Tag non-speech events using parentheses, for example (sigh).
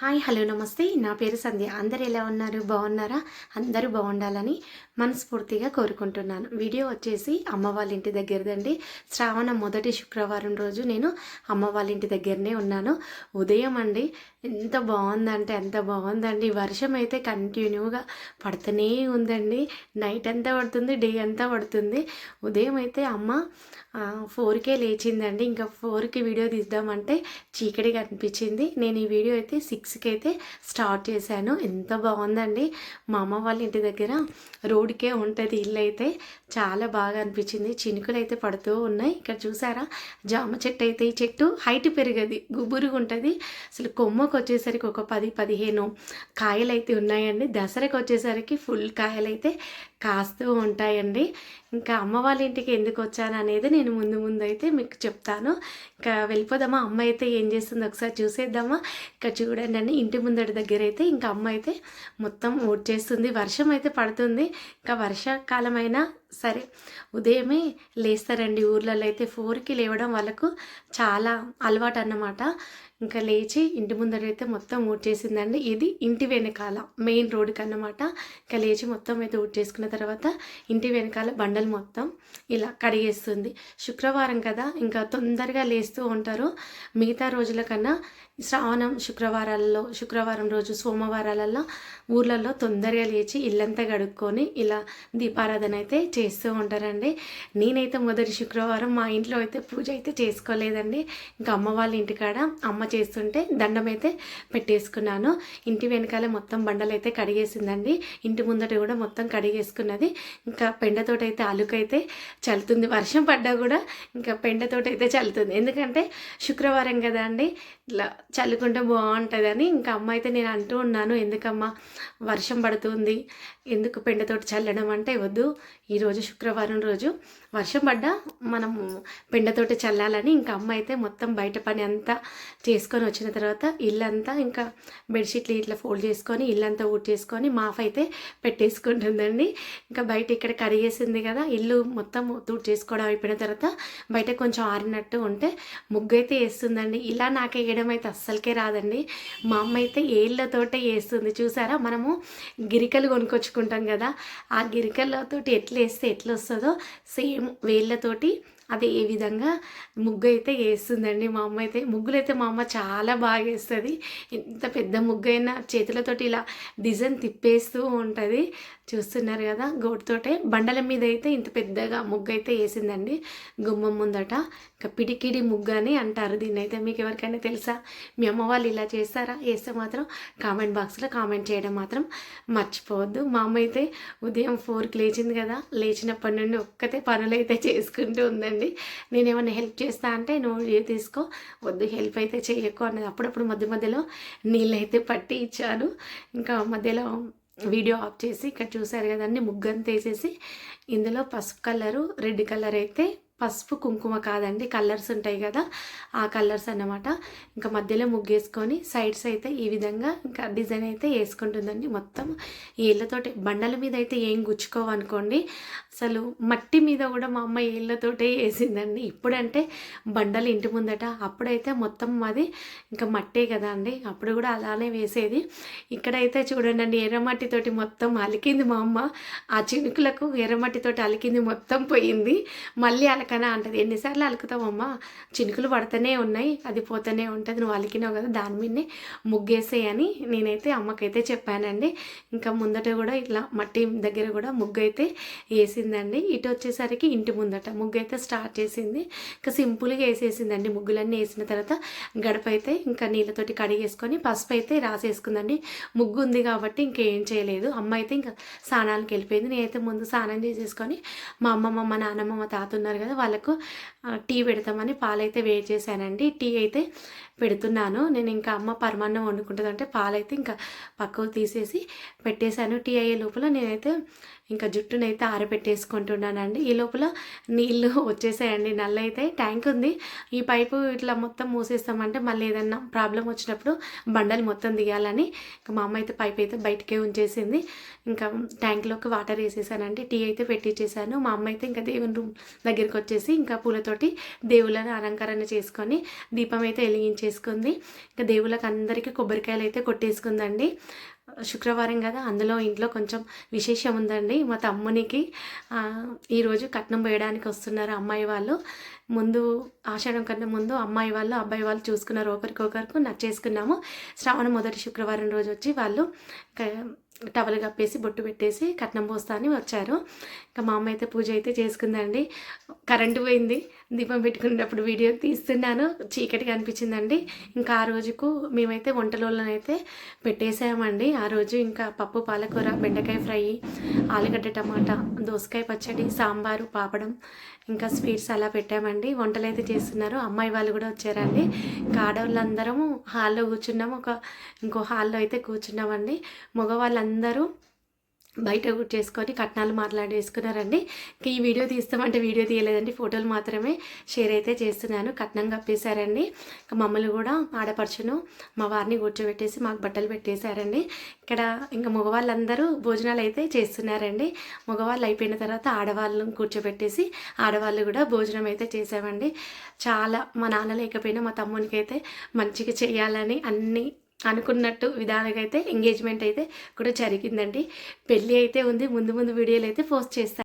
Hi hello నమస్తే. నా పేరు సంధ్య. అందరు ఎలా ఉన్నారు? బాగున్నారా? అందరూ బాగుండాలని మనస్ఫూర్తిగా కోరుకుంటున్నాను. వీడియో వచ్చేసి అమ్మ వాళ్ళ ఇంటి దగ్గరదండి. శ్రావణ మొదటి శుక్రవారం రోజు నేను అమ్మ వాళ్ళ ఇంటి దగ్గరనే ఉన్నాను. ఉదయం అండి ఎంత బాగుందంటే ఎంత బాగుందండి. వర్షం అయితే కంటిన్యూగా పడుతూనే ఉందండి. నైట్ అంతా పడుతుంది డే అంతా పడుతుంది. ఉదయం అయితే అమ్మ ఫోర్కే లేచిందండి. ఇంకా ఫోర్కి వీడియో తీద్దామంటే చీకటిగా అనిపించింది. నేను ఈ వీడియో అయితే సిక్స్ సిక్స్కి అయితే స్టార్ట్ చేశాను. ఎంత బాగుందండి. మా అమ్మ వాళ్ళ ఇంటి దగ్గర రోడ్కే ఉంటుంది ఇల్లు అయితే చాలా బాగా అనిపించింది. చినుకులు అయితే పడుతూ ఉన్నాయి. ఇక్కడ చూసారా? జామ చెట్టు అయితే ఈ చెట్టు హైట్ పెరిగేది. గుబురుగా ఉంటుంది అసలు కొమ్మకు వచ్చేసరికి ఒక పది పదిహేను కాయలు అయితే ఉన్నాయండి. దసరాకి వచ్చేసరికి ఫుల్ కాయలు అయితే కాస్తూ ఉంటాయండి. ఇంకా అమ్మ వాళ్ళ ఇంటికి ఎందుకు వచ్చాను అనేది నేను ముందు ముందు అయితే మీకు చెప్తాను. ఇంకా వెళ్ళిపోదామా? అమ్మ అయితే ఏం చేస్తుంది? ఒకసారి చూసేద్దామా? ఇక్కడ చూడండి. ఏంటంటే ఇంటి ముందడి దగ్గర అయితే ఇంకా అమ్మ అయితే మొత్తం ఓట్ చేస్తుంది వర్షం అయితే పడుతుంది. ఇంకా వర్షాకాలం అయినా సరే ఉదయమే లేస్తారండి. ఊర్లలో అయితే ఫోర్కి లేవడం వాళ్ళకు చాలా అలవాటు అన్నమాట ఇంకా లేచి ఇంటి ముందరైతే మొత్తం ఊడ్చేసిందండి. ఇది ఇంటి వెనకాల మెయిన్ రోడ్కి అన్నమాట ఇంకా లేచి మొత్తం అయితే ఊడ్చేసుకున్న తర్వాత ఇంటి వెనకాల బండలు మొత్తం ఇలా కడిగేస్తుంది. శుక్రవారం కదా ఇంకా తొందరగా లేస్తూ ఉంటారు. మిగతా రోజుల కన్నా శ్రావణం శుక్రవారాలలో శుక్రవారం రోజు సోమవారాలలో ఊర్లలో తొందరగా లేచి ఇల్లంతా గడుక్కొని ఇలా దీపారాధన అయితే చే చేస్తూ ఉంటారండి. నేనైతే మొదటి శుక్రవారం మా ఇంట్లో అయితే పూజ అయితే చేసుకోలేదండి. ఇంకా అమ్మ వాళ్ళ ఇంటికాడ అమ్మ చేస్తుంటే దండం అయితే పెట్టేసుకున్నాను. ఇంటి వెనకాల మొత్తం బండలు అయితే కడిగేసిందండి. ఇంటి ముందట కూడా మొత్తం కడిగేసుకున్నది. ఇంకా పెండతోటి అయితే అలుకైతే చల్లుతుంది. వర్షం పడ్డా కూడా ఇంకా పెండతోటి అయితే చల్లుతుంది. ఎందుకంటే శుక్రవారం కదా అండి. ఇట్లా చల్లుకుంటే బాగుంటుందని ఇంకా అమ్మ అయితే నేను అంటూ ఉన్నాను ఎందుకమ్మా? వర్షం పడుతుంది. ఎందుకు పెండతోటి చల్లడం అంటే వద్దు. ఈరోజు శుక్రవారం రోజు వర్షం పడ్డా మనము పెండతోటి చల్లాలని. ఇంకా అమ్మ అయితే మొత్తం బయట పని అంతా చేసుకొని వచ్చిన తర్వాత ఇల్లంతా ఇంకా బెడ్షీట్లు ఇట్లా ఫోల్డ్ చేసుకొని ఇల్లంతా ఊడ్చేసుకొని మాఫ్ అయితే పెట్టేసుకుంటుందండి. ఇంకా బయట ఇక్కడ కడిగేసింది కదా ఇల్లు మొత్తం తూడ్ చేసుకోవడం అయిపోయిన తర్వాత బయట కొంచెం ఆరినట్టు ఉంటే ముగ్గు అయితే వేస్తుందండి. ఇలా నాకే వేయడం అయితే అస్సలకే రాదండి. మా అమ్మ అయితే ఏళ్ళతోటే వేస్తుంది చూసారా? మనము గిరికలు కొనుక్కొచ్చుకుంటాం కదా. ఆ గిరికలతోటి ఎట్లా వేస్తే ఎట్లా వస్తుందో సేమ్ వేళ్ళతోటి అది ఏ విధంగా ముగ్గు అయితే వేస్తుందండి మా అమ్మ అయితే. ముగ్గులు అయితే మా అమ్మ చాలా బాగా వేస్తుంది. ఎంత పెద్ద ముగ్గు అయినా చేతులతోటి ఇలా డిజైన్ తిప్పేస్తూ ఉంటుంది. చూస్తున్నారు కదా గోటుతోటే. బండల మీద అయితే ఇంత పెద్దగా ముగ్గు అయితే వేసిందండి. గుమ్మం ముందట. ఇంకా పిడికిడి ముగ్గు అని అంటారు దీన్ని అయితే మీకు ఎవరికైనా తెలుసా? మీ అమ్మ వాళ్ళు ఇలా చేస్తారా? వేస్తే మాత్రం కామెంట్ బాక్స్లో కామెంట్ చేయడం మాత్రం మర్చిపోవద్దు. మా అమ్మ అయితే ఉదయం ఫోర్కి లేచింది కదా. లేచినప్పటి నుండి ఒక్కతే పనులు అయితే చేసుకుంటూ ఉందండి. నేను ఏమైనా హెల్ప్ చేస్తా అంటే నువ్వు ఏ తీసుకో. వద్దు హెల్ప్ అయితే చేయకు అన్నది. అప్పుడప్పుడు మధ్య మధ్యలో నీళ్ళు అయితే పట్టి ఇచ్చాను. ఇంకా మధ్యలో వీడియో ఆఫ్ చేసి ఇక్కడ చూసారు కదండి ముగ్గంతా వేసేసి ఇందులో పసుపు కలరు రెడ్ కలర్ అయితే పసుపు కుంకుమ కాదండి కలర్స్ ఉంటాయి కదా ఆ కలర్స్ అన్నమాట. ఇంకా మధ్యలో ముగ్గేసుకొని సైడ్స్ అయితే ఈ విధంగా ఇంకా డిజైన్ అయితే వేసుకుంటుందండి మొత్తం. ఏళ్ళతోటి బండల మీద అయితే ఏం గుచ్చుకోవనుకోండి అసలు మట్టి మీద కూడా మా అమ్మ ఏళ్ళతోటే వేసిందండి. ఇప్పుడంటే బండలు ఇంటి ముందట అప్పుడైతే మొత్తం మాది ఇంకా మట్టే కదా అండి. అప్పుడు కూడా అలానే వేసేది. ఇక్కడైతే చూడండి అండి ఎర్రమట్టితోటి మొత్తం అలికింది మా అమ్మ. ఆ చినుకులకు ఎర్రమట్టితోటి అలికింది మొత్తం పోయింది. మళ్ళీ అలకనా అంటది. ఎన్నిసార్లు అలుకుతావమ్మా? చినుకులు పడుతూనే ఉన్నాయి. అది పోతూనే ఉంటుంది. నువ్వు అలికినావు కదా దాని మీదనే ముగ్గేసేయని నేనైతే అమ్మకైతే చెప్పానండి. ఇంకా ముందట కూడా ఇట్లా మట్టి దగ్గర కూడా ముగ్గు అయితే వేసిందండి. ఇటు వచ్చేసరికి ఇంటి ముందట ముగ్గు అయితే స్టార్ట్ చేసింది. ఇంకా సింపుల్గా వేసేసిందండి. ముగ్గులన్నీ వేసిన తర్వాత గడప అయితే ఇంకా నీళ్ళతోటి కడిగేసుకొని పసుపు అయితే రాసేసుకుందండి. ముగ్గు ఉంది కాబట్టి ఇంకేం చేయలేదు. అమ్మ అయితే ఇంకా స్నానానికి వెళ్ళిపోయింది. నేనైతే ముందు స్నానం చేసేసుకొని మా అమ్మమ్మ మా నాన్నమ్మ మా తాత ఉన్నారు కదా వాళ్ళకు టీ పెడతామని పాలైతే వేడి చేశానండి. టీ అయితే పెడుతున్నాను. నేను ఇంకా అమ్మ పరమాన్నం వండుకుంటుందంటే పాలైతే ఇంకా పక్కకు తీసేసి పెట్టేశాను. టీ అయ్యే లోపల నేనైతే ఇంకా జుట్టునైతే ఆరబెట్టేసుకుంటున్నానండి. ఈ లోపల నీళ్ళు (laughs) వచ్చేసాయండి. నల్ల అయితే ట్యాంక్ ఉంది. ఈ పైపు ఇట్లా మొత్తం మూసేస్తామంటే మళ్ళీ ఏదన్నా ప్రాబ్లం వచ్చినప్పుడు బండలు మొత్తం దిగాలని ఇంకా మా అమ్మ అయితే పైప్ అయితే బయటకే ఉంచేసింది. ఇంకా ట్యాంక్లోకి వాటర్ వేసేసానండి. టీ అయితే పెట్టించేసాను మా అమ్మ అయితే ఇంకా దేవుని రూమ్ దగ్గరికి వచ్చేసి ఇంకా పూలతోటి దేవుళ్ళని అలంకరణ చేసుకొని దీపం అయితే వెలిగించేసుకుంది. ఇంకా దేవుళ్ళకి అందరికీ కొబ్బరికాయలు అయితే కొట్టేసుకుందండి. శుక్రవారం కదా అందులో ఇంట్లో కొంచెం విశేషం ఉందండి. మా తమ్మునికి ఈరోజు కట్నం వేయడానికి వస్తున్నారు అమ్మాయి వాళ్ళు. ముందు ఆషాఢం కన్నా ముందు అమ్మాయి వాళ్ళు అబ్బాయి వాళ్ళు చూసుకున్నారు ఒకరికొకరికి నచ్చేసుకున్నాము. శ్రావణ మొదటి శుక్రవారం రోజు వచ్చి వాళ్ళు టవల్ కప్పేసి బొట్టు పెట్టేసి కట్నం పోస్తా అని వచ్చారు. ఇంకా మా అమ్మ అయితే పూజ అయితే చేసుకుందండి. కరెంటు పోయింది. దీపం పెట్టుకునేటప్పుడు వీడియో తీస్తున్నాను. చీకటిగా అనిపించిందండి. ఇంకా ఆ రోజుకు మేమైతే వంటలోళ్ళనైతే పెట్టేసామండి ఆ రోజు ఇంకా పప్పు పాలకూర బెండకాయ ఫ్రై ఆలుగడ్డ టమాటా దోసకాయ పచ్చడి సాంబారు పాపడం ఇంకా స్వీట్స్ అలా పెట్టామండి. వంటలు అయితే చేస్తున్నారు. అమ్మాయి వాళ్ళు కూడా వచ్చారండి. ఇంకా ఆడవాళ్ళందరము హాల్లో కూర్చున్నాము. ఒక ఇంకో హాల్లో అయితే కూర్చున్నామండి. మగవాళ్ళందరూ బయట చేసుకొని కట్నాలు మాట్లాడేసుకున్నారండి. ఇంక ఈ వీడియో తీస్తామంటే వీడియో తీయలేదండి. ఫోటోలు మాత్రమే షేర్ అయితే చేస్తున్నాను. కట్నం కప్పేశారండి. ఇంకా మమ్మల్ని కూడా ఆడపడుచును మా వారిని కూర్చోబెట్టేసి మాకు బట్టలు పెట్టేశారండి. ఇక్కడ ఇంకా మగవాళ్ళందరూ భోజనాలు అయితే చేస్తున్నారండి. మగవాళ్ళు అయిపోయిన తర్వాత ఆడవాళ్ళని కూర్చోబెట్టేసి ఆడవాళ్ళు కూడా భోజనం అయితే చేసామండి చాలా మా నాన్న లేకపోయినా మా తమ్మునికి అయితే మంచిగా చేయాలని అన్నీ అనుకున్నట్టు విధానంగా అయితే ఎంగేజ్మెంట్ అయితే కూడా జరిగిందండి. పెళ్ళి అయితే ఉంది. ముందు ముందు వీడియోలు అయితే పోస్ట్ చేస్తాను